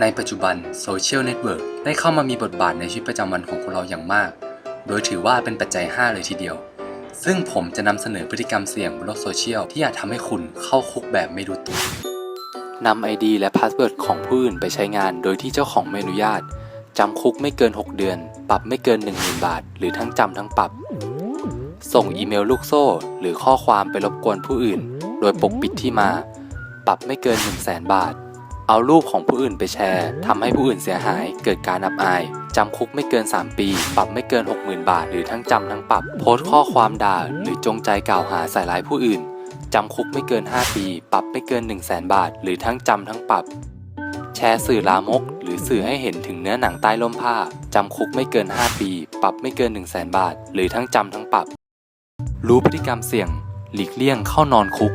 ในปัจจุบันโซเชียลเน็ตเวิร์กได้เข้ามามีบทบาทในชีวิตประจำวันของคนเราอย่างมาก โดยถือว่าเป็นปัจจัย 5 เลยทีเดียว ซึ่งผมจะนำเสนอพฤติกรรมเสี่ยงบนโลกโซเชียลที่อาจทำให้คุณเข้าคุกแบบไม่รู้ตัวนำ ID และพาสเวิร์ดของผู้อื่นไปใช้งานโดยที่เจ้าของไม่อนุญาตจำคุกไม่เกิน 6 เดือน ปรับไม่เกิน 10,000 บาท หรือทั้งจำทั้งปรับ ส่งอีเมลลูกโซ่ หรือข้อความไปรบกวนผู้อื่น โดยปกปิดที่มา ปรับไม่เกิน 1 0 0 0 0แบาท เอารูปของผู้อื่นไปแชร์ทำให้ผู้อื่นเสียหายเกิดการอับอายจำคุกไม่เกิน 3 ปี ปรับไม่เกิน 60,000 บาท หรือทั้งจำทั้งปรับ โพสต์ข้อความด่า หรือจงใจกล่าวหาใส่ร้ายผู้อื่นจำคุกไม่เกิน 5 ปี ปรับไม่เกิน 1 0 0 0 0แบาท หรือทั้งจำทั้งปรับ แชร์สื่อลามก หรือสื่อให้เห็นถึงเนื้อหนังใต้ล่มผ้าจำคุกไม่เกิน 5 ปี ปรับไม่เกิน 1 0 0 0 0แบาท หรือทั้งจำทั้งปรับ รู้พฤติกรรมเสี่ยง หลีกเลี่ยงเข้านอนคุก